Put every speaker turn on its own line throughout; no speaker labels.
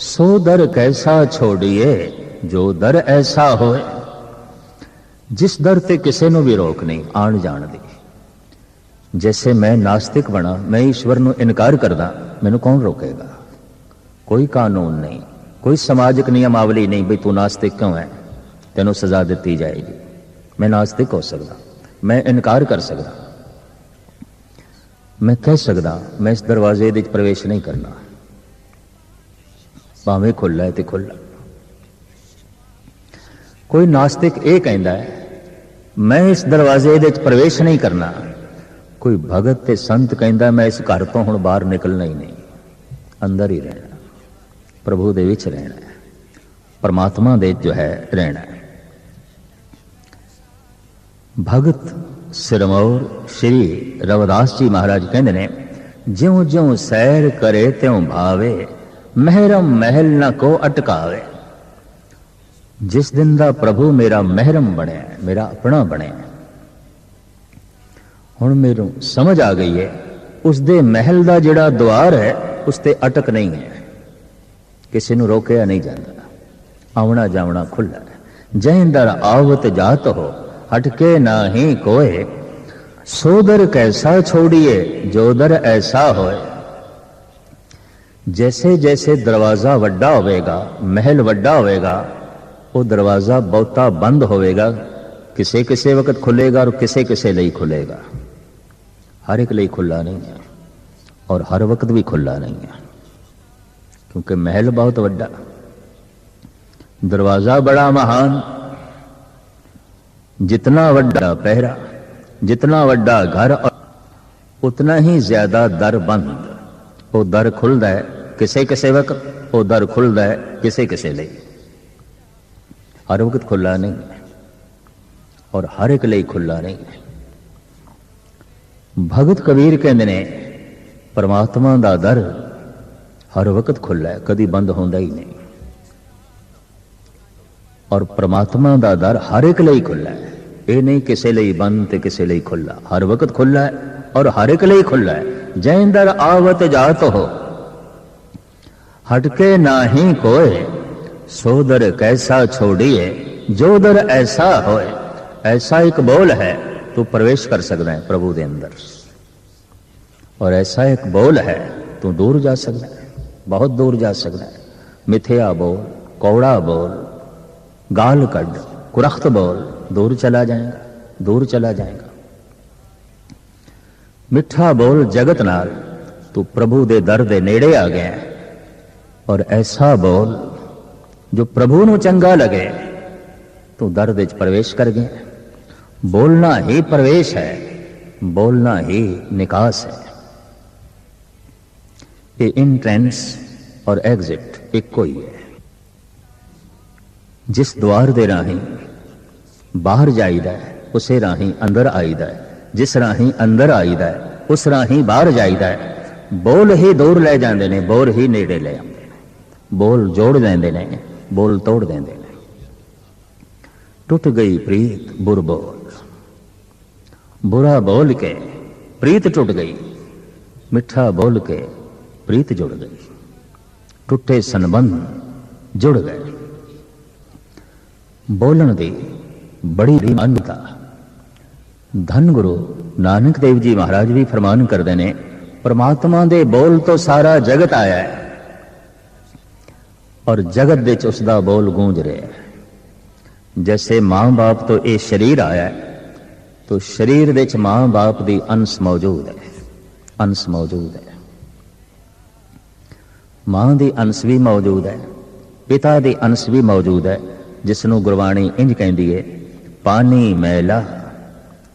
ਸੋ ਦਰ ਕੈਸਾ ਛੋੜੀਏ, ਜੋ ਦਰ ਐਸਾ ਹੋਏ। ਜਿਸ ਦਰ ਤੇ ਕਿਸੇ ਨੂੰ ਵੀ ਰੋਕ ਨਹੀਂ, ਆਣ ਜਾਣ ਦੀ। ਜੈਸੇ ਮੈਂ ਨਾਸਤਿਕ ਬਣਾ, ਮੈਂ ਈਸ਼ਵਰ ਨੂੰ ਇਨਕਾਰ ਕਰਦਾ, ਮੈਨੂੰ ਕੌਣ ਰੋਕੇਗਾ? ਕੋਈ ਕਾਨੂੰਨ ਨਹੀਂ, ਕੋਈ ਸਮਾਜਿਕ ਨਿਯਮਾਵਲੀ ਨਹੀਂ ਵੀ ਤੂੰ ਨਾਸਤਿਕ ਕਿਉਂ ਹੈ? ਤੈਨੂੰ ਸਜ਼ਾ ਦਿੱਤੀ ਜਾਏਗੀ। ਮੈਂ ਨਾਸਤਿਕ ਹੋ ਸਕਦਾ, ਮੈਂ ਇਨਕਾਰ ਕਰ ਸਕਦਾ। ਮੈਂ ਕਹਿ ਸਕਦਾ, ਮੈਂ ਇਸ ਦਰਵਾਜ਼ੇ ਦੇ ਵਿੱਚ ਪ੍ਰਵੇਸ਼ ਨਹੀਂ ਕਰਨਾ। ਭਾਵੇਂ ਖੁੱਲਾ ਹੈ ਤੇ ਖੁੱਲਾ ਕੋਈ ਨਾਸਤਿਕ ਇਹ ਕਹਿੰਦਾ ਹੈ, ਮੈਂ ਇਸ ਦਰਵਾਜ਼ੇ ਦੇ ਵਿੱਚ ਪ੍ਰਵੇਸ਼ ਨਹੀਂ ਕਰਨਾ। ਕੋਈ ਭਗਤ ਤੇ ਸੰਤ ਕਹਿੰਦਾ, ਮੈਂ ਇਸ ਘਰ ਤੋਂ ਹੁਣ ਬਾਹਰ ਨਿਕਲਣਾ ਹੀ ਨਹੀਂ। ਅੰਦਰ ਹੀ ਰਹਿਣਾ। ਪ੍ਰਭੂ ਦੇ ਵਿੱਚ ਰਹਿਣਾ ਪਰਮਾਤਮਾ ਦੇ ਜੋ ਹੈ, ਰਹਿਣਾ ਭਗਤ ਸਿਰਮੌਰ ਸ਼੍ਰੀ ਰਵਿਦਾਸ ਜੀ ਮਹਾਰਾਜ ਕਹਿੰਦੇ ਨੇ ਜਿਉਂ ਜਿਉਂ ਸੈਰ ਕਰੇ, ਤਿਉਂ ਭਾਵੇ ਮਹਿਰਮ ਮਹਿਲ ਨਾ ਕੋ ਅਟਕਾਵੇ। ਜਿਸ ਦਿਨ ਦਾ ਪ੍ਰਭੂ ਮੇਰਾ ਮਹਿਰਮ ਬਣਿਆ, ਮੇਰਾ ਆਪਣਾ ਬਣਿਆ। ਹੁਣ ਮੈਨੂੰ ਸਮਝ ਆ ਗਈ ਹੈ ਉਸ ਦੇ ਮਹਿਲ ਦਾ ਜਿਹੜਾ ਦਵਾਰ ਹੈ, ਉਸ ਤੇ ਅਟਕ ਨਹੀਂ ਹੈ। ਕਿਸੇ ਨੂੰ ਰੋਕਿਆ ਨਹੀਂ ਜਾਂਦਾ। ਆਉਣਾ ਜਾਵਣਾ ਖੁੱਲਾ ਹੈ। ਜੈ ਦਰ ਆਵਤ ਜਾਤ ਹੋ, ਹਟਕੇ ਨਾਹੀ ਕੋਏ। ਸੋਦਰ ਕੈਸਾ ਛੋੜੀਏ ਜੋ ਐਸਾ ਹੋਏ। ਜੈਸੇ ਜੈਸੇ ਦਰਵਾਜ਼ਾ ਵੱਡਾ ਹੋਵੇਗਾ ਮਹਿਲ ਵੱਡਾ ਹੋਵੇਗਾ ਉਹ ਦਰਵਾਜ਼ਾ ਬਹੁਤਾ ਬੰਦ ਹੋਵੇਗਾ ਕਿਸੇ ਕਿਸੇ ਵਕਤ ਖੁੱਲੇਗਾ ਔਰ ਕਿਸੇ ਕਿਸੇ ਲਈ ਖੁੱਲੇਗਾ ਹਰ ਇੱਕ ਲਈ ਖੁੱਲਾ ਨਹੀਂ ਹੈ ਔਰ ਹਰ ਵਕਤ ਵੀ ਖੁੱਲਾ ਨਹੀਂ ਹੈ ਕਿਉਂਕਿ ਮਹਿਲ ਬਹੁਤ ਵੱਡਾ ਦਰਵਾਜ਼ਾ ਬੜਾ ਮਹਾਨ ਜਿਤਨਾ ਵੱਡਾ ਪਹਿਰਾ ਜਿਤਨਾ ਵੱਡਾ ਘਰ ਉਤਨਾ ਹੀ ਜ਼ਿਆਦਾ ਦਰ ਬੰਦ ਉਹ ਦਰ ਖੁੱਲਦਾ ਹੈ, ਕਿਸੇ ਕਿਸੇ ਵਕਤ ਉਹ ਦਰ ਖੁੱਲਦਾ ਹੈ, ਕਿਸੇ ਕਿਸੇ ਲਈ। ਹਰ ਵਕਤ ਖੁੱਲਾ ਨਹੀਂ ਔਰ ਹਰ ਇੱਕ ਲਈ ਖੁੱਲਾ ਨਹੀਂ। ਭਗਤ ਕਬੀਰ ਕਹਿੰਦੇ ਨੇ, ਪਰਮਾਤਮਾ ਦਾ ਦਰ ਹਰ ਵਕਤ ਖੁੱਲਾ ਹੈ, ਕਦੀ ਬੰਦ ਹੁੰਦਾ ਹੀ ਨਹੀਂ। ਔਰ ਪਰਮਾਤਮਾ ਦਾ ਦਰ ਹਰ ਇੱਕ ਲਈ ਖੁੱਲਾ ਹੈ। ਇਹ ਨਹੀਂ ਕਿਸੇ ਲਈ ਬੰਦ ਤੇ ਕਿਸੇ ਲਈ ਖੁੱਲਾ ਹਰ ਵਕਤ ਖੁੱਲਾ ਹੈ ਔਰ ਹਰ ਇੱਕ ਲਈ ਖੁੱਲਾ ਹੈ। ਜੈ ਅੰਦਰ ਆਵਤ ਜਾਤ ਹੋ ਹਟਕੇ ਨਾਹੀ ਕੋਏ ਸੋ ਦਰ ਕੈਸਾ ਛੋੜੀਏ ਜੋਦਰ ਐਸਾ ਹੋਏ ਐਸਾ ਇੱਕ ਬੋਲ ਹੈ ਤੂੰ ਪ੍ਰਵੇਸ਼ ਕਰ ਸਕਦਾ ਹੈ ਪ੍ਰਭੂ ਦੇ ਅੰਦਰ ਔਰ ਐਸਾ ਇੱਕ ਬੋਲ ਹੈ ਤੂੰ ਦੂਰ ਜਾ ਸਕਦਾ ਹੈ ਬਹੁਤ ਦੂਰ ਜਾ ਸਕਦਾ ਹੈ ਮਿਥਿਆ ਬੋਲ ਕੌੜਾ ਬੋਲ ਗਾਲ ਕੱਢ ਕੁਰਖਤ ਬੋਲ ਦੂਰ ਚਲਾ ਜਾਏਗਾ ਦੂਰ ਚਲਾ ਜਾਏਗਾ ਮਿੱਠਾ ਬੋਲ ਜਗਤ ਨਾਲ ਤੂੰ ਪ੍ਰਭੂ ਦੇ ਦਰ ਦੇ ਨੇੜੇ ਆ ਗਿਆ ਔਰ ਐਸਾ ਬੋਲ ਜੋ ਪ੍ਰਭੂ ਨੂੰ ਚੰਗਾ ਲਗੇ ਤੂੰ ਦਰ ਵਿੱਚ ਪ੍ਰਵੇਸ਼ ਕਰ ਗਿਆ ਬੋਲਣਾ ਹੀ ਪ੍ਰਵੇਸ਼ ਹੈ ਬੋਲਣਾ ਹੀ ਨਿਕਾਸ ਹੈ ਇਹ ਇੰਟ੍ਰੈਂਸ ਔਰ ਐਗਜ਼ਿਟ ਇੱਕੋ ਹੀ ਹੈ ਜਿਸ ਦਵਾਰ ਦੇ ਰਾਹੀਂ ਬਾਹਰ ਜਾਈਦਾ ਹੈ ਉਸੇ ਰਾਹੀਂ ਅੰਦਰ ਆਈਦਾ ਹੈ ਜਿਸ ਰਾਹੀਂ ਅੰਦਰ ਆਈਦਾ ਹੈ, ਉਸ ਰਾਹੀਂ ਬਾਹਰ ਜਾਈਦਾ ਹੈ। ਬੋਲ ਹੀ ਦੂਰ ਲੈ ਜਾਂਦੇ ਨੇ, ਬੋਲ ਹੀ ਨੇੜੇ ਲੈ ਆਉਂਦੇ ਨੇ। ਬੋਲ ਜੋੜ ਦਿੰਦੇ ਨੇ, ਬੋਲ ਤੋੜ ਦਿੰਦੇ ਨੇ। ਟੁੱਟ ਗਈ ਪ੍ਰੀਤ ਬੁਰ ਬੋਲ ਬੁਰਾ ਬੋਲ ਕੇ ਪ੍ਰੀਤ ਟੁੱਟ ਗਈ। ਮਿੱਠਾ ਬੋਲ ਕੇ ਪ੍ਰੀਤ ਜੁੜ ਗਈ। ਟੁੱਟੇ ਸੰਬੰਧ ਜੁੜ ਗਏ। ਬੋਲਣ ਦੀ ਬੜੀ ਮਾਨਤਾ। ਧੰਨ ਗੁਰੂ ਨਾਨਕ ਦੇਵ ਜੀ ਮਹਾਰਾਜ ਵੀ ਫਰਮਾਨ ਕਰਦੇ ਨੇ, ਪਰਮਾਤਮਾ ਦੇ ਬੋਲ ਤੋਂ ਸਾਰਾ ਜਗਤ ਆਇਆ ਹੈ ਔਰ ਜਗਤ ਵਿੱਚ ਉਸ ਦਾ ਬੋਲ ਗੂੰਜ ਰਿਹਾ ਹੈ। ਜੈਸੇ ਮਾਂ-ਬਾਪ ਤੋਂ ਇਹ ਸਰੀਰ ਆਇਆ ਹੈ, ਤੋ ਸਰੀਰ ਵਿੱਚ ਮਾਂ-ਬਾਪ ਦੀ ਅੰਸ਼ ਮੌਜੂਦ ਹੈ, ਅੰਸ਼ ਮੌਜੂਦ ਹੈ। ਮਾਂ ਦੀ ਅੰਸ਼ ਵੀ ਮੌਜੂਦ ਹੈ, ਪਿਤਾ ਦੀ ਅੰਸ਼ ਵੀ ਮੌਜੂਦ ਹੈ ਜਿਸ ਨੂੰ ਗੁਰਬਾਣੀ ਇੰਜ ਕਹਿੰਦੀ ਹੈ ਪਾਣੀ ਮੈਲਾ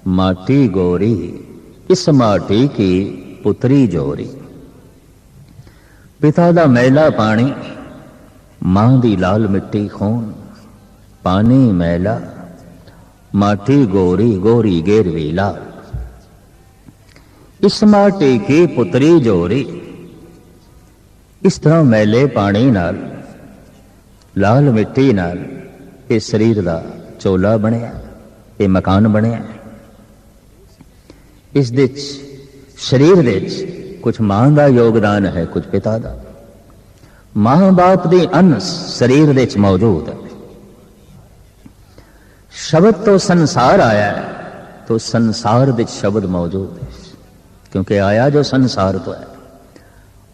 ਮਾਟੀ ਗੋਰੀ, ਇਸ ਮਾਟੀ ਕੀ ਪੁੱਤਰੀ ਜੋਰੀ। ਪਿਤਾ ਦਾ ਮੈਲਾ ਪਾਣੀ, ਮਾਂ ਦੀ ਲਾਲ ਮਿੱਟੀ ਖੂਨ, ਪਾਣੀ ਮੈਲਾ, ਮਾਟੀ ਗੋਰੀ ਗੋਰੀ ਗੇਰਵੀ ਲਾਲ ਇਸ ਮਾਟੀ ਕੀ ਪੁੱਤਰੀ ਜੋਰੀ, ਇਸ ਤਰ੍ਹਾਂ ਮੈਲੇ ਪਾਣੀ ਨਾਲ, ਲਾਲ ਮਿੱਟੀ ਨਾਲ ਇਹ ਸਰੀਰ ਦਾ ਚੋਲਾ ਬਣਿਆ, ਇਹ ਮਕਾਨ ਬਣਿਆ। ਇਸ ਦੇ ਸਰੀਰ ਵਿੱਚ ਕੁਝ ਮਾਂ ਦਾ ਯੋਗਦਾਨ ਹੈ ਕੁਝ ਪਿਤਾ ਦਾ। ਮਾਂ ਬਾਪ ਦੇ ਅੰਸ ਸਰੀਰ ਵਿੱਚ ਮੌਜੂਦ ਹੈ। ਸ਼ਬਦ ਤੋਂ ਸੰਸਾਰ ਆਇਆ ਹੈ, ਤੋਂ ਸੰਸਾਰ ਵਿੱਚ ਸ਼ਬਦ ਮੌਜੂਦ ਹੈ। ਕਿਉਂਕਿ ਆਇਆ ਜੋ ਸੰਸਾਰ ਤੋਂ ਹੈ,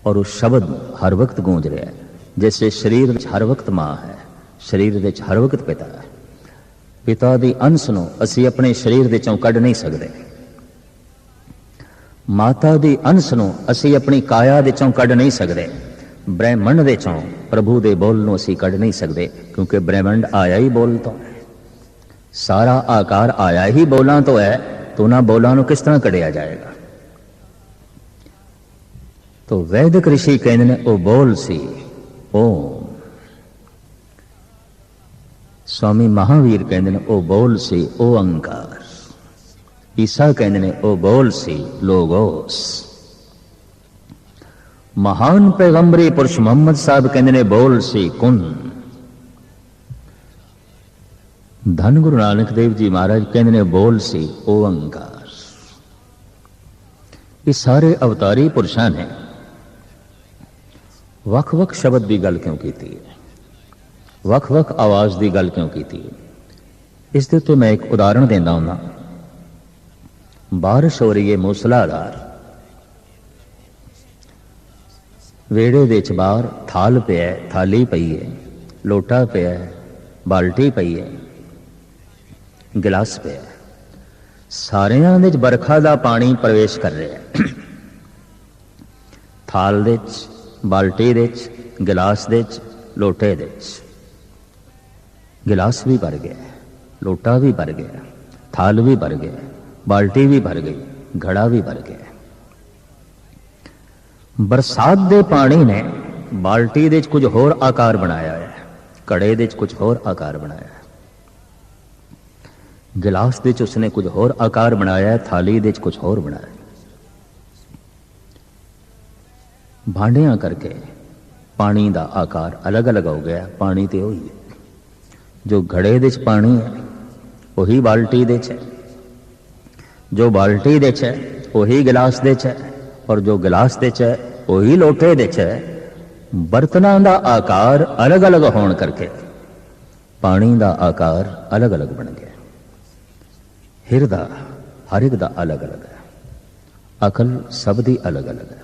ਔਰ ਉਹ ਸ਼ਬਦ ਹਰ ਵਕਤ ਗੂੰਜ ਰਿਹਾ ਹੈ। ਜਿਵੇਂ ਸਰੀਰ ਵਿੱਚ ਹਰ ਵਕਤ ਮਾਂ ਹੈ, ਸਰੀਰ ਵਿੱਚ ਹਰ ਵਕਤ ਪਿਤਾ ਹੈ। ਪਿਤਾ ਦੀ ਅੰਸ਼ ਨੂੰ ਅਸੀਂ ਆਪਣੇ ਸਰੀਰ ਵਿੱਚੋਂ ਕੱਢ ਨਹੀਂ ਸਕਦੇ। ਮਾਤਾ ਦੀ ਅੰਸ਼ ਨੂੰ ਅਸੀਂ ਆਪਣੀ ਕਾਇਆ ਵਿੱਚੋਂ ਕੱਢ ਨਹੀਂ ਸਕਦੇ। ਬ੍ਰਹਿਮੰਡ ਵਿੱਚੋਂ ਪ੍ਰਭੂ ਦੇ ਬੋਲ ਨੂੰ ਅਸੀਂ ਕੱਢ ਨਹੀਂ ਸਕਦੇ, ਕਿਉਂਕਿ ਬ੍ਰਹਿਮੰਡ ਆਇਆ ਹੀ ਬੋਲ ਤੋਂ। ਹੈ ਸਾਰਾ ਆਕਾਰ ਆਇਆ ਹੀ ਬੋਲਾਂ ਤੋਂ ਹੈ, ਤਾਂ ਉਹਨਾਂ ਬੋਲਾਂ ਨੂੰ ਕਿਸ ਤਰ੍ਹਾਂ ਕੱਢਿਆ ਜਾਏਗਾ? ਤੋ ਵੈਦਿਕ ઋષਿ ਕਹਿੰਦੇ ਨੇ, ਉਹ ਬੋਲ ਸੀ, ਓਮ। ਸਵਾਮੀ ਮਹਾਵੀਰ ਕਹਿੰਦੇ ਨੇ, ਉਹ ਬੋਲ ਸੀ, ਓ ਅੰਕਾਰ। ਈਸਾ ਕਹਿੰਦੇ ਨੇ ਉਹ ਬੋਲ ਸੀ, ਲੋਗੋਸ। ਮਹਾਨ ਪੈਗੰਬਰੀ ਪੁਰਸ਼ ਮੁਹੰਮਦ ਸਾਹਿਬ ਕਹਿੰਦੇ ਨੇ, ਬੋਲ ਸੀ, ਕੁਨ। ਧੰਨ ਗੁਰੂ ਨਾਨਕ ਦੇਵ ਜੀ ਮਹਾਰਾਜ ਕਹਿੰਦੇ ਨੇ, ਬੋਲ ਸੀ ਓੰਕਾਰ ਇਹ ਸਾਰੇ ਅਵਤਾਰੀ ਪੁਰਸ਼ਾਂ ਨੇ ਵੱਖ-ਵੱਖ ਸ਼ਬਦ ਦੀ ਗੱਲ ਕਿਉਂ ਕੀਤੀ ਹੈ? ਵੱਖ-ਵੱਖ ਆਵਾਜ਼ ਦੀ ਗੱਲ ਕਿਉਂ ਕੀਤੀ ਹੈ? ਇਸ ਦੇ ਉੱਤੇ ਮੈਂ ਇੱਕ ਉਦਾਹਰਣ ਦਿੰਦਾ ਹਾਂ ਬਾਰਿਸ਼ ਹੋ ਰਹੀ ਹੈ ਮੂਸਲਾਧਾਰ। ਵੇੜੇ ਦੇ ਚ ਬਾਹਰ ਥਾਲ ਪਿਆ ਹੈ, ਥਾਲੀ ਪਈ ਹੈ ਲੋਟਾ ਪਿਆ ਹੈ, ਬਾਲਟੀ ਪਈ ਹੈ ਗਿਲਾਸ ਪਿਆ। ਹੈ। ਸਾਰਿਆਂ ਦੇ ਵਿੱਚ ਬਰਖਾ ਦਾ ਪਾਣੀ ਪ੍ਰਵੇਸ਼ ਕਰ ਰਿਹਾ ਹੈ। ਥਾਲ ਦੇ ਵਿੱਚ ਬਾਲਟੀ ਦੇ ਵਿੱਚ ਗਿਲਾਸ ਦੇ ਵਿੱਚ ਲੋਟੇ ਦੇ ਵਿੱਚ। ਗਿਲਾਸ ਵੀ ਭਰ ਗਿਆ ਲੋਟਾ ਵੀ ਭਰ ਗਿਆ ਥਾਲ ਵੀ ਭਰ ਗਿਆ। ਬਾਲਟੀ ਵੀ ਭਰ ਗਈ, ਘੜਾ ਵੀ ਭਰ ਗਿਆ। ਬਰਸਾਤ ਦੇ ਪਾਣੀ ਨੇ ਬਾਲਟੀ ਦੇ ਵਿੱਚ ਕੁਝ ਹੋਰ ਆਕਾਰ ਬਣਾਇਆ ਹੈ, ਘੜੇ ਦੇ ਵਿੱਚ ਕੁਝ ਹੋਰ ਆਕਾਰ ਬਣਾਇਆ ਹੈ। ਗਿਲਾਸ ਦੇ ਵਿੱਚ ਉਸਨੇ ਕੁਝ ਹੋਰ ਆਕਾਰ ਬਣਾਇਆ ਹੈ, ਥਾਲੀ ਦੇ ਵਿੱਚ ਕੁਝ ਹੋਰ ਬਣਾਇਆ ਭਾਂਡਿਆਂ ਕਰਕੇ ਪਾਣੀ ਦਾ ਆਕਾਰ ਅਲੱਗ-ਅਲੱਗ ਹੋ ਗਿਆ, ਪਾਣੀ ਤੇ ਉਹੀ ਹੈ। ਜੋ ਘੜੇ ਦੇ ਵਿੱਚ ਪਾਣੀ ਹੈ, ਉਹੀ ਬਾਲਟੀ ਦੇ ਵਿੱਚ ਹੈ ਜੋ ਬਾਲਟੀ ਦੇ ਵਿੱਚ ਹੈ, ਉਹੀ ਗਿਲਾਸ ਦੇ ਵਿੱਚ ਹੈ ਔਰ ਜੋ ਗਿਲਾਸ ਦੇ ਵਿੱਚ ਹੈ, ਉਹੀ ਲੋਟੇ ਦੇ ਵਿੱਚ ਬਰਤਨਾਂ ਦਾ ਆਕਾਰ ਅਲੱਗ-ਅਲੱਗ ਹੋਣ ਕਰਕੇ ਪਾਣੀ ਦਾ ਆਕਾਰ ਅਲੱਗ-ਅਲੱਗ ਬਣ ਗਿਆ। ਹਿਰਦਾ ਹਰ ਇੱਕ ਦਾ ਅਲੱਗ-ਅਲੱਗ ਹੈ। ਅਕਲ ਸਭ ਦੀ ਅਲੱਗ-ਅਲੱਗ ਹੈ।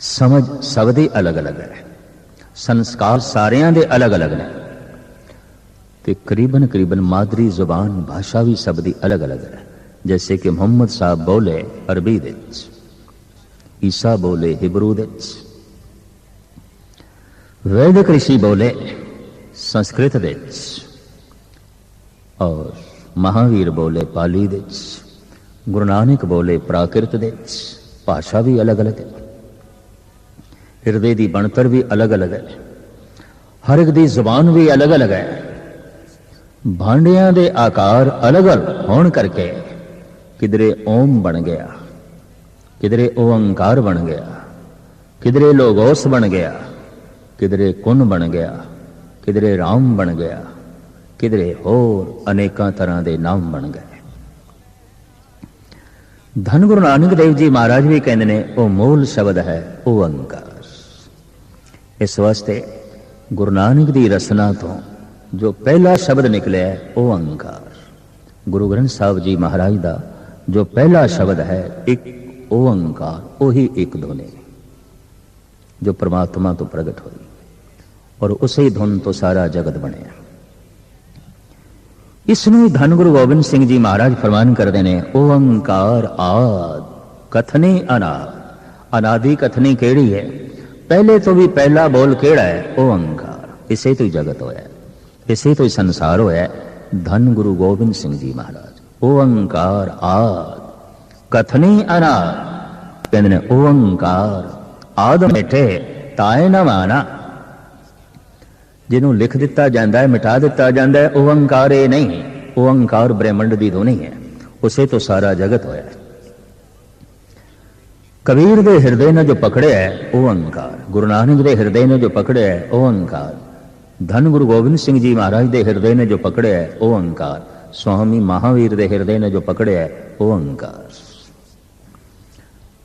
ਸਮਝ ਸਭ ਦੀ ਅਲੱਗ-ਅਲੱਗ ਹੈ। ਸੰਸਕਾਰ ਸਾਰਿਆਂ ਦੇ ਅਲੱਗ-ਅਲੱਗ ਨੇ। ਤੇ ਕਰੀਬਨ ਕਰੀਬਨ ਮਾਦਰੀ ਜ਼ੁਬਾਨ ਭਾਸ਼ਾ ਵੀ ਸਭ ਦੀ ਅਲੱਗ-ਅਲੱਗ ਹੈ। ਜੈਸੇ ਕਿ ਮੁਹੰਮਦ ਸਾਹਿਬ ਬੋਲੇ ਅਰਬੀ ਦੇ ਵਿੱਚ ਈਸਾ ਬੋਲੇ ਹਿਬਰੂ ਵਿੱਚ ਵੈਦਿਕ ઋષਿ ਬੋਲੇ ਸੰਸਕ੍ਰਿਤ ਵਿੱਚ ਔਰ ਮਹਾਵੀਰ ਬੋਲੇ ਪਾਲੀ ਵਿੱਚ ਗੁਰੂ ਨਾਨਕ ਬੋਲੇ ਪ੍ਰਾਕਿਰਤ ਵਿੱਚ ਭਾਸ਼ਾ ਵੀ ਅਲੱਗ-ਅਲੱਗ ਹੈ ਹਿਰਦੇ ਦੀ ਬਣਤਰ ਵੀ ਅਲੱਗ-ਅਲੱਗ ਹੈ ਹਰ ਇੱਕ ਦੀ ਜ਼ੁਬਾਨ ਵੀ ਅਲੱਗ-ਅਲੱਗ ਹੈ ਭਾਂਡਿਆਂ ਦੇ ਆਕਾਰ ਅਲੱਗ-ਅਲੱਗ ਹੋਣ ਕਰਕੇ ਕਿਧਰੇ ਓਮ ਬਣ ਗਿਆ, ਕਿਧਰੇ ਓੰਕਾਰ ਬਣ ਗਿਆ, ਕਿਧਰੇ ਲੋਗੋਸ ਬਣ ਗਿਆ, ਕਿਧਰੇ ਕੁਨ ਬਣ ਗਿਆ, ਕਿਧਰੇ ਰਾਮ ਬਣ ਗਿਆ, ਕਿਧਰੇ ਹੋਰ ਅਨੇਕਾਂ ਤਰ੍ਹਾਂ ਦੇ ਨਾਮ ਬਣ ਗਏ। ਧੰਨ ਗੁਰੂ ਨਾਨਕ ਦੇਵ ਜੀ ਮਹਾਰਾਜ ਵੀ ਕਹਿੰਦੇ ਨੇ, ਉਹ ਮੂਲ ਸ਼ਬਦ ਹੈ ਉਹ ਓੰਕਾਰ ਇਸ ਵਾਸਤੇ ਗੁਰੂ ਨਾਨਕ ਦੀ ਰਸਨਾ ਤੋਂ ਜੋ ਪਹਿਲਾ ਸ਼ਬਦ ਨਿਕਲਿਆ ਉਹ ਓੰਕਾਰ ਗੁਰੂ ਗ੍ਰੰਥ ਸਾਹਿਬ ਜੀ ਮਹਾਰਾਜ ਦਾ ਜੋ ਪਹਿਲਾ ਸ਼ਬਦ ਹੈ ਇੱਕ ਓੰਕਾਰ ਉਹੀ ਇੱਕ ਧੁਨੀ ਜੋ ਪ੍ਰਮਾਤਮਾ ਤੋਂ ਪ੍ਰਗਟ ਹੋਈ ਔਰ ਉਸੇ ਧੁਨ ਤੋਂ ਸਾਰਾ ਜਗਤ ਬਣਿਆ ਇਸ ਨੂੰ ਹੀ ਧੰਨ ਗੁਰੂ ਗੋਬਿੰਦ ਸਿੰਘ ਜੀ ਮਹਾਰਾਜ ਫਰਮਾਨ ਕਰਦੇ ਨੇ ਓੰਕਾਰ ਆਦ ਕਥਨੀ ਅਨਾਦ ਅਨਾਦੀ ਕਥਨੀ ਕਿਹੜੀ ਹੈ ਪਹਿਲੇ ਤੋਂ ਵੀ ਪਹਿਲਾ ਬੋਲ ਕਿਹੜਾ ਹੈ ਓੰਕਾਰ ਇਸੇ ਤੋਂ ਹੀ ਜਗਤ ਹੋਇਆ ਹੈ, ਇਸੇ ਤੋਂ ਹੀ ਸੰਸਾਰ ਹੋਇਆ ਹੈ। ਧੰਨ ਓੰਕਾਰ ਆਦ। ਕਥਨੀ ਅਨਾਦ। ਕਹਿੰਦੇ ਨੇ, ਓੰਕਾਰ ਆਦ ਮਿਟੇ ਤਾਏ ਨਾ ਜਿਹਨੂੰ ਲਿਖ ਦਿੱਤਾ ਜਾਂਦਾ ਹੈ, ਮਿਟਾ ਦਿੱਤਾ ਜਾਂਦਾ ਹੈ, ਓੰਕਾਰ ਇਹ ਨਹੀਂ। ਓੰਕਾਰ ਬ੍ਰਹਿਮੰਡ ਦੀ ਧੁਨੀ ਹੈ। ਉਸੇ ਤੋਂ ਸਾਰਾ ਜਗਤ ਹੋਇਆ ਹੈ। ਕਬੀਰ ਦੇ ਹਿਰਦੇ ਨੇ ਜੋ ਪਕੜਿਆ ਹੈ, ਓੰਕਾਰ। ਗੁਰੂ ਨਾਨਕ ਦੇ ਹਿਰਦੇ ਨੇ ਜੋ ਪਕੜਿਆ ਹੈ, ਓੰਕਾਰ। ਧੰਨ ਗੁਰੂ ਗੋਬਿੰਦ ਸਿੰਘ ਜੀ ਮਹਾਰਾਜ ਦੇ ਹਿਰਦੇ ਨੇ ਜੋ ਪਕੜਿਆ ਹੈ, ਓੰਕਾਰ। ਸਵਾਮੀ ਮਹਾਵੀਰ ਦੇ ਹਿਰਦੇ ਨੇ ਜੋ ਪਕੜਿਆ ਹੈ ਓੰਕਾਰ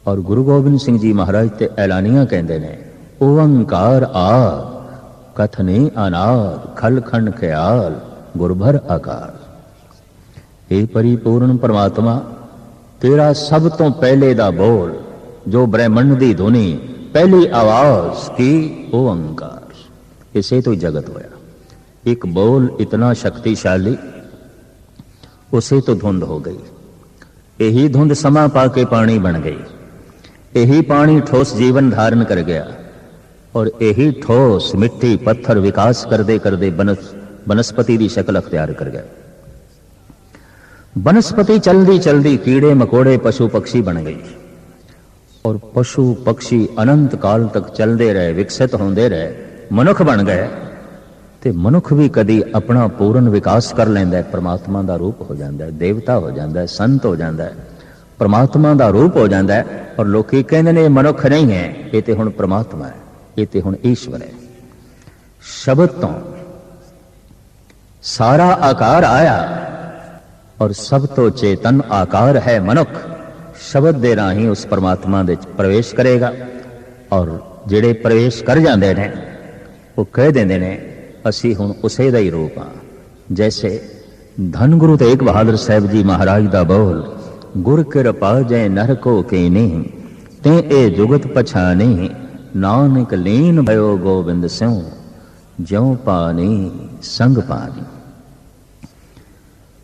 ਔਰ ਗੁਰੂ ਗੋਬਿੰਦ ਸਿੰਘ ਜੀ ਮਹਾਰਾਜ ਤੇ ਐਲਾਨੀਆਂ ਕਹਿੰਦੇ ਨੇ ਓੰਕਾਰ ਆਦ ਕਥਨੇ ਅਨਾਦ ਖਲਖੰਡ ਖਿਆਲ ਗੁਰਭਰ ਆਕਾਰ ਇਹ ਪਰਿਪੂਰਨ ਪਰਮਾਤਮਾ ਤੇਰਾ ਸਭ ਤੋਂ ਪਹਿਲੇ ਦਾ ਬੋਲ ਜੋ ਬ੍ਰਹਮੰਡ ਦੀ ਧੁਨੀ ਪਹਿਲੀ ਆਵਾਜ਼ ਕੀ ਓੰਕਾਰ ਇਸੇ ਤੋਂ ਹੀ ਜਗਤ ਹੋਇਆ ਇੱਕ ਬੋਲ ਇਤਨਾ ਸ਼ਕਤੀਸ਼ਾਲੀ ਉਸੇ ਤੋਂ ਧੁੰਦ ਹੋ ਗਈ। ਇਹੀ ਧੁੰਦ ਸਮਾ ਪਾ ਕੇ ਪਾਣੀ ਬਣ ਗਈ। ਇਹੀ ਪਾਣੀ ਠੋਸ ਜੀਵਨ ਧਾਰਨ ਕਰ ਗਿਆ। ਔਰ ਇਹੀ ਠੋਸ ਮਿੱਟੀ ਪੱਥਰ ਵਿਕਾਸ ਕਰਦੇ ਕਰਦੇ ਬਨਸ, ਬਨਸਪਤੀ ਦੀ ਸ਼ਕਲ ਅਖਤਿਆਰ ਕਰ ਗਿਆ। ਬਨਸਪਤੀ ਚਲਦੀ ਚਲਦੀ ਕੀੜੇ ਮકોੜੇ ਪਸ਼ੂ ਪਕਸ਼ੀ ਬਣ ਗਈ। ਔਰ ਪਸ਼ੂ ਪਕਸ਼ੀ ਅਨੰਤ ਕਾਲ ਤੱਕ ਚੱਲਦੇ ਰਹੇ, ਵਿਕਸਿਤ ਹੁੰਦੇ ਰਹੇ, ਮਨੁੱਖ ਬਣ ਗਏ। ਤੇ ਮਨੁੱਖ ਵੀ ਕਦੀ ਆਪਣਾ ਪੂਰਨ ਵਿਕਾਸ ਕਰ ਲੈਂਦਾ ਹੈ। ਪ੍ਰਮਾਤਮਾ ਦਾ ਰੂਪ ਹੋ ਜਾਂਦਾ ਹੈ, ਦੇਵਤਾ ਹੋ ਜਾਂਦਾ ਹੈ, ਸੰਤ ਹੋ ਜਾਂਦਾ ਹੈ। ਪ੍ਰਮਾਤਮਾ ਦਾ ਰੂਪ ਹੋ ਜਾਂਦਾ ਹੈ ਔਰ ਲੋਕੀ ਕਹਿੰਦੇ ਨੇ ਮਨੁੱਖ ਨਹੀਂ ਹੈ, ਇਹ ਤੇ ਹੁਣ ਪ੍ਰਮਾਤਮਾ ਹੈ, ਇਹ ਤੇ ਹੁਣ ਈਸ਼ਵਰ ਹੈ। ਸ਼ਬਦ ਤੋਂ ਸਾਰਾ ਆਕਾਰ ਆਇਆ ਔਰ ਸਭ ਤੋਂ ਚੇਤਨ ਆਕਾਰ ਹੈ ਮਨੁੱਖ। ਸ਼ਬਦ ਦੇ ਰਾਹੀਂ ਉਸ ਪਰਮਾਤਮਾ ਦੇ ਵਿੱਚ ਪ੍ਰਵੇਸ਼ ਕਰੇਗਾ ਔਰ ਜਿਹੜੇ ਪ੍ਰਵੇਸ਼ ਕਰ ਜਾਂਦੇ ਨੇ, ਉਹ ਕਹਿ ਦਿੰਦੇ ਨੇ ਅਸੀਂ ਹੁਣ ਉਸੇ ਦਾ ਹੀ ਰੂਪ ਹਾਂ। ਜੈਸੇ ਧਨ ਗੁਰੂ ਤੇਗ ਬਹਾਦਰ ਸਾਹਿਬ ਜੀ ਮਹਾਰਾਜ ਦਾ ਬੋਲ, ਗੁਰ ਕਿਰਪਾ ਜੈ ਨਰ ਕੋ ਕੀਨੀ ਤੇ ਇਹ ਜੁਗਤ ਪਛਾਨੀ, ਨਾਨਕ ਲੀਨ ਭਇਓ ਗੋਬਿੰਦ ਸਿਉ, ਜਿਉ ਪਾਣੀ ਸੰਗ ਪਾਣੀ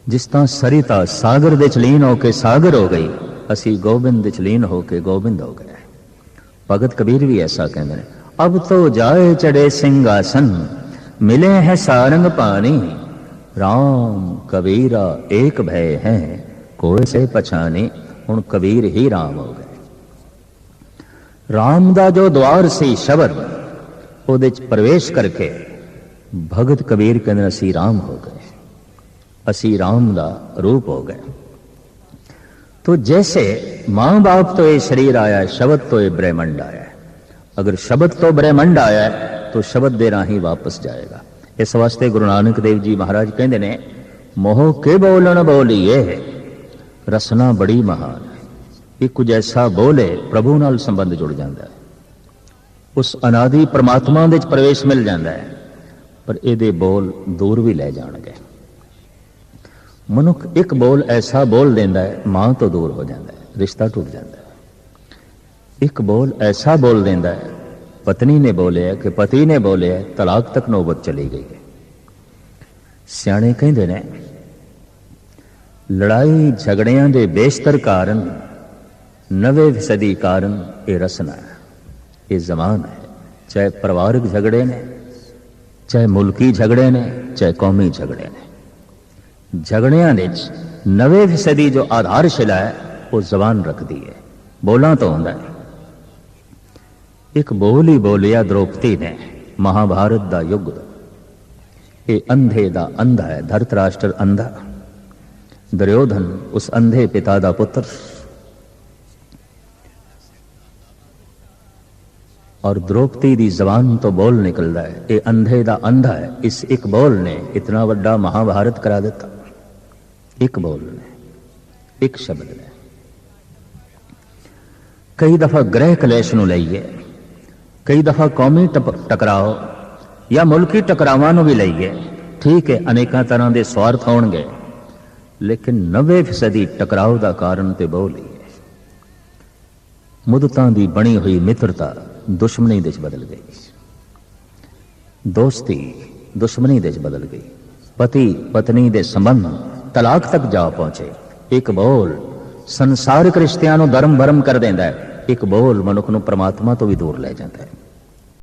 ਜਿਸ ਤਾਂ ਸਰਿਤਾ ਸਾਗਰ ਦੇ ਚ ਲੀਨ ਹੋ ਕੇ ਸਾਗਰ ਹੋ ਗਈ, ਅਸੀਂ ਗੋਬਿੰਦ ਚ ਲੀਨ ਹੋ ਕੇ ਗੋਬਿੰਦ ਹੋ ਗਏ। ਭਗਤ ਕਬੀਰ ਵੀ ਐਸਾ ਕਹਿੰਦੇ ਨੇ, ਅਬ ਤੋ ਜਾਏ ਚੜੇ ਸਿੰਘਾਸਨ ਮਿਲੇ ਹੈ ਸਾਰੰਗ ਪਾਣੀ RAM ਕਬੀਰਾ ਏਕ ਭੈ ਹੈ ਕੋਈ ਸੇ ਪਛਾਨੇ ਹੁਣ ਕਬੀਰ ਹੀ RAM ਹੋ ਗਏ RAM ਦਾ ਜੋ ਦਵਾਰ ਸੀ ਸ਼ਬਦ ਉਹਦੇ ਚ ਪ੍ਰਵੇਸ਼ ਕਰਕੇ ਭਗਤ ਕਬੀਰ ਕਹਿੰਦੇ ਅਸੀਂ RAM ਹੋ ਗਏ ਅਸੀਂ RAM ਦਾ ਰੂਪ ਹੋ ਗਏ तो जैसे मां बाप तो ये शरीर आया है शब्द तो ये ब्रह्मंड आया है अगर शब्द तो ब्रह्मंड आया है ਤੋਂ ਸ਼ਬਦ ਦੇ ਰਾਹੀਂ ਵਾਪਸ ਜਾਏਗਾ। ਇਸ ਵਾਸਤੇ ਗੁਰੂ ਨਾਨਕ ਦੇਵ ਜੀ ਮਹਾਰਾਜ ਕਹਿੰਦੇ ਨੇ, ਮੋਹ ਕੇ ਬੋਲਣ ਬੋਲੀਏ? ਰਸਨਾ ਬੜੀ ਮਹਾਨ ਹੈ। ਇਹ ਕੁਝ ਐਸਾ ਬੋਲੇ ਪ੍ਰਭੂ ਨਾਲ ਸੰਬੰਧ ਜੁੜ ਜਾਂਦਾ ਹੈ। ਉਸ ਅਨਾਦੀ ਪ੍ਰਮਾਤਮਾ ਦੇ ਵਿੱਚ ਪ੍ਰਵੇਸ਼ ਮਿਲ ਜਾਂਦਾ ਹੈ, ਪਰ ਇਹਦੇ ਬੋਲ ਦੂਰ ਵੀ ਲੈ ਜਾਣਗੇ। ਮਨੁੱਖ ਇੱਕ ਬੋਲ ਐਸਾ ਬੋਲ ਦਿੰਦਾ ਹੈ, ਮਾਂ ਤੋਂ ਦੂਰ ਹੋ ਜਾਂਦਾ ਹੈ, ਰਿਸ਼ਤਾ ਟੁੱਟ ਜਾਂਦਾ ਹੈ। ਇੱਕ ਬੋਲ ਐਸਾ ਬੋਲ ਦਿੰਦਾ ਹੈ ਪਤਨੀ ਨੇ ਬੋਲਿਆ ਕਿ ਪਤੀ ਨੇ ਬੋਲਿਆ ਤਲਾਕ ਤੱਕ ਨੌਬਤ ਚਲੀ ਗਈ ਹੈ ਸਿਆਣੇ ਕਹਿੰਦੇ ਨੇ ਲੜਾਈ ਝਗੜਿਆਂ ਦੇ ਬੇਸ਼ਤਰ ਕਾਰਨ ਨਵੇਂ ਸਦੀ ਕਾਰਨ ਇਹ ਰਸਨਾ ਹੈ ਇਹ ਜ਼ਮਾਨ ਹੈ ਚਾਹੇ ਪਰਿਵਾਰਕ ਝਗੜੇ ਨੇ ਚਾਹੇ ਮੁਲਕੀ ਝਗੜੇ ਨੇ ਚਾਹੇ ਕੌਮੀ ਝਗੜੇ ਨੇ ਝਗੜਿਆਂ ਦੇ ਵਿੱਚ ਨਵੇਂ ਸਦੀ ਜੋ ਆਧਾਰਸ਼ਿਲਾ ਹੈ ਉਹ ਜ਼ਬਾਨ ਰੱਖਦੀ ਹੈ ਬੋਲਾਂ ਤੋਂ ਹੁੰਦਾ ਹੈ ਇੱਕ ਬੋਲ ਹੀ ਬੋਲਿਆ ਦ੍ਰੋਪਦੀ ਨੇ, ਮਹਾਭਾਰਤ ਦਾ ਯੁੱਗ ਇਹ ਅੰਧੇ ਦਾ ਅੰਧਾ ਹੈ, ਧਰਤਰਾਸ਼ਟਰ ਅੰਧਾ। ਦਰਯੋਧਨ ਉਸ ਅੰਧੇ ਪਿਤਾ ਦਾ ਪੁੱਤਰ। ਔਰ ਦ੍ਰੋਪਦੀ ਦੀ ਜ਼ਬਾਨ ਤੋਂ ਬੋਲ ਨਿਕਲਦਾ ਹੈ, ਇਹ ਅੰਧੇ ਦਾ ਅੰਧਾ ਹੈ, ਇਸ ਇੱਕ ਬੋਲ ਨੇ ਇਤਨਾ ਵੱਡਾ ਮਹਾਭਾਰਤ ਕਰਾ ਦਿੱਤਾ। ਇੱਕ ਬੋਲ ਨੇ, ਇੱਕ ਸ਼ਬਦ ਨੇ। ਕਈ ਦਫਾ ਗ੍ਰਹਿ ਕਲੇਸ਼ ਨੂੰ ਲਈਏ ਕਈ ਦਫਾ ਕੌਮੀ ਟਕਰਾਓ ਜਾਂ ਮੁਲਕੀ ਟਕਰਾਵਾਂ ਨੂੰ ਵੀ ਲਈਏ, ਠੀਕ ਹੈ, ਅਨੇਕਾਂ ਤਰ੍ਹਾਂ ਦੇ ਸਵਾਰਥ ਹੋਣਗੇ ਲੇਕਿਨ 90% ਟਕਰਾਓ ਦਾ ਕਾਰਨ ਤੇ ਬੋਲ ਹੀ ਹੈ। ਮੁਦਤਾਂ ਦੀ ਬਣੀ ਹੋਈ ਮਿੱਤਰਤਾ ਦੁਸ਼ਮਣੀ ਦੇ ਚ ਬਦਲ ਗਈ। ਦੋਸਤੀ ਦੁਸ਼ਮਣੀ ਦੇ ਚ ਬਦਲ ਗਈ। ਪਤੀ ਪਤਨੀ ਦੇ ਸੰਬੰਧ ਤਲਾਕ ਤੱਕ ਜਾ ਪਹੁੰਚੇ। ਇੱਕ ਬੋਲ ਸੰਸਾਰਿਕ ਰਿਸ਼ਤਿਆਂ ਨੂੰ ਧਰਮ ਭਰਮ ਕਰ ਦਿੰਦਾ ਹੈ। ਇੱਕ ਬੋਲ ਮਨੁੱਖ ਨੂੰ ਪ੍ਰਮਾਤਮਾ ਤੋਂ ਵੀ ਦੂਰ ਲੈ ਜਾਂਦਾ ਹੈ।